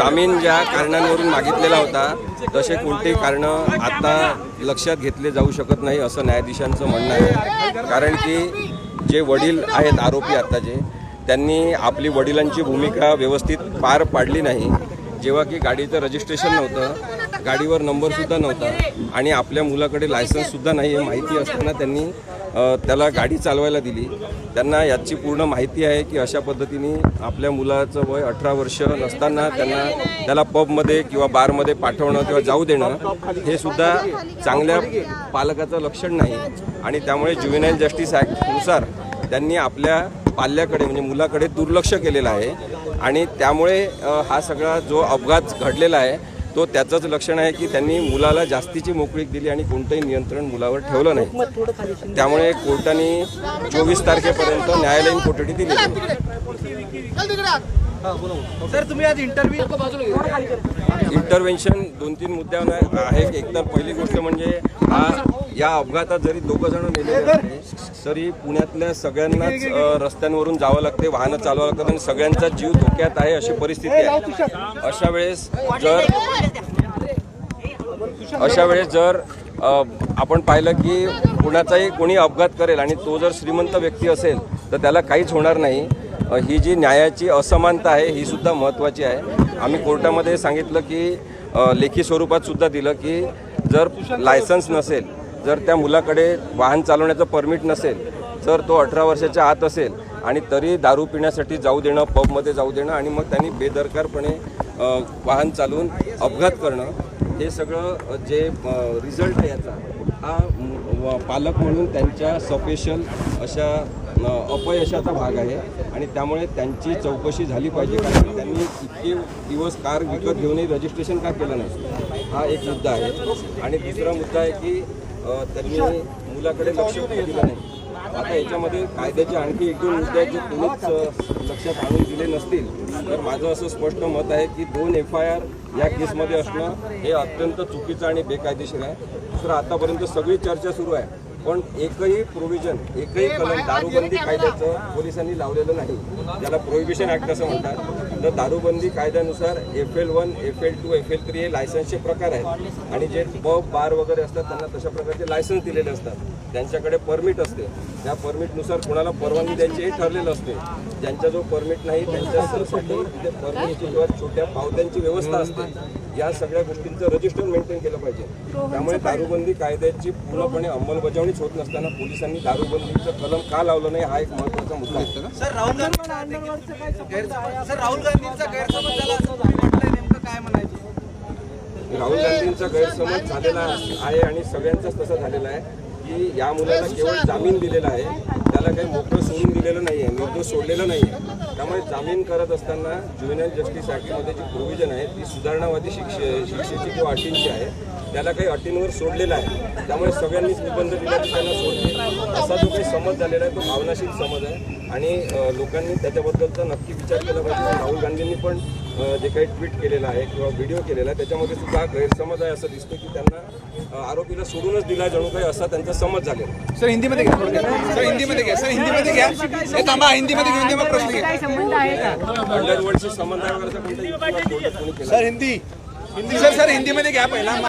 जामीन ज्या कारणांवरून मागितलेला होता तसे कोणते कारणं आता लक्षात घेतले जाऊ शकत नाही असं न्यायाधीशांचं म्हणणं आहे. कारण की जे वडील आहेत आरोपी आत्ताचे त्यांनी आपली वडिलांची भूमिका व्यवस्थित पार पाडली नाही. जेव्हा की गाडीचं रजिस्ट्रेशन नव्हतं गाडीवर नंबरसुद्धा नव्हता. आणि आपल्या मुलाकडे लायसन्ससुद्धा नाही आहे माहिती असताना त्यांनी त्याला गाडी चालवायला दिली. त्यांना याची पूर्ण माहिती आहे की अशा पद्धतीने आपल्या मुलाचं वय अठरा वर्ष नसताना त्यांना त्याला पबमध्ये किंवा बारमध्ये पाठवणं किंवा जाऊ देणं हे सुद्धा चांगल्या पालकाचं लक्षण नाही. आणि त्यामुळे ज्युव्हिनाईल जस्टिस ॲक्टनुसार त्यांनी आपल्या पाल्याकडे म्हणजे मुलाकडे दुर्लक्ष केलेलं आहे. आणि त्यामुळे हा सगळा जो अपघात घडलेला आहे तो त्याचंच लक्षण आहे की त्यांनी मुलाला जास्तीची मोकळीक दिली आणि कोणतंही नियंत्रण मुलावर ठेवलं नाही. त्यामुळे कोर्टाने चोवीस तारखेपर्यंत न्यायालयीन कोठडी दिली. सर तुम्ही आज इंटरव्ह्यू इंटरव्हेन्शन दोन तीन मुद्द्यावर आहे. एक तर पहिली गोष्ट म्हणजे हा या अपघातात जरी दोघं जण असले तरी पुण्यातल्या सगळ्यांनाच रस्त्यांवरून जावं लागते वाहनं चालवावं लागतात आणि सगळ्यांचा जीव धोक्यात आहे अशी परिस्थिती आहे. अशा वेळेस जर अशा वेळेस जर आपण पाहिलं की कुणाचाही कोणी अपघात करेल आणि तो जर श्रीमंत व्यक्ती असेल तर त्याला काहीच होणार नाही. ही जी न्यायाची असमानता आहे ही सुद्धा महत्त्वाची आहे. आम्ही कोर्टामध्ये सांगितलं की लेखी स्वरूपात सुद्धा दिलं की जर लायसन्स नसेल जर त्या मुलाकडे वाहन चालवण्याचं परमिट नसेल तर तो अठरा वर्षाच्या आत असेल आणि तरी दारू पिण्यासाठी जाऊ देणं पबमध्ये जाऊ देणं आणि मग त्यांनी बेदरकारपणे वाहन चालवून अपघात करणं हे सगळं जे रिझल्ट आहे याचा हा पालक म्हणून त्यांच्या सपेशल अशा अपयशाचा भाग आहे आणि त्यामुळे त्यांची चौकशी झाली पाहिजे. कारण त्यांनी इतके दिवस कार विकत घेऊनही रजिस्ट्रेशन का केलं नाही? हा एक मुद्दा आहे. आणि दुसरा मुद्दा आहे की त्यांनी मुलाकडे लक्ष दिलं नाही. आता याच्यामध्ये कायद्याचे आणखी एक दोन मुद्दे आहेत जे कोणीच लक्षात आणून दिले नसतील. तर माझं असं स्पष्ट मत आहे की दोन एफ आय आर या केसमध्ये असणं हे अत्यंत चुकीचं आणि बेकायदेशीर आहे. दुसरं आतापर्यंत सगळी चर्चा सुरू आहे. पण एकही प्रोव्हिजन एकही कलम दारूबंदी कायद्याचं पोलिसांनी लावलेलं नाही. ज्याला प्रोहिबिशन ॲक्ट असं म्हणतात. तर दारूबंदी कायद्यानुसार F L one F L two F L three हे लायसन्सचे प्रकार आहेत. आणि जे पब बार वगैरे असतात त्यांना तशा प्रकारचे लायसन्स दिलेले असतात. त्यांच्याकडे परमिट असते. त्या परमिटनुसार कोणाला परवानगी द्यायची हे ठरलेलं असते. ज्यांचा जो परमिट नाही त्यांच्यासाठी तिथे परमिटची किंवा छोट्या पावत्यांची व्यवस्था असते. या सगळ्या गोष्टींचं रजिस्टर मेंटेन केलं पाहिजे. त्यामुळे दारूबंदी कायद्याची पूर्णपणे अंमलबजावणीच होत नसताना पोलिसांनी दारूबंदीचं कलम का लावलं नाही हा एक महत्त्वाचा मुद्दा आहे. सर राहुल राहुल गांधींचा गैरसमज झाला नेमकं काय म्हणायचं? राहुल गांधींचा गैरसमज झालेला आहे आणि सगळ्यांचाच तसा झालेला आहे की या मुलाला केवळ जामीन दिलेला आहे. त्याला काही मोकळं सोडून दिलेलं नाही आहे निर्दोष सोडलेलं नाही आहे त्यामुळे जामीन करत असताना ज्युएनल जस्टिस ॲक्टमध्ये जी प्रोव्हिजन आहे ती सुधारणावादी शिक्षे शिक्षेची किंवा अटींची आहे. त्याला काही अटींवर सोडलेलं आहे. त्यामुळे सगळ्यांनीच निबंध दिला की त्यांना सोडले असा जो काही समज झालेला आहे तो भावनाशील समज आहे. आणि लोकांनी त्याच्याबद्दलचा नक्की विचार केला पाहिजे. राहुल गांधींनी पण जे काही ट्विट केलेलं आहे किंवा व्हिडिओ केलेला आहे त्याच्यामध्ये सुद्धा गैरसमज आहे असं दिसतं की त्यांना आरोपीला सोडूनच दिला जणू काही असा त्यांचा समज झालेला. सर हिंदीमध्ये घ्या. सर हिंदीमध्ये घ्या. सर हिंदीमध्ये घ्या. थांबा हिंदीमध्ये घेऊन मग प्रश्न घ्या. संबंध आहे अंडरवर्ल्डशी संबंध वगैरे sir Hindi Hindi. Sir sir हिंदीमध्ये घ्या पहिला.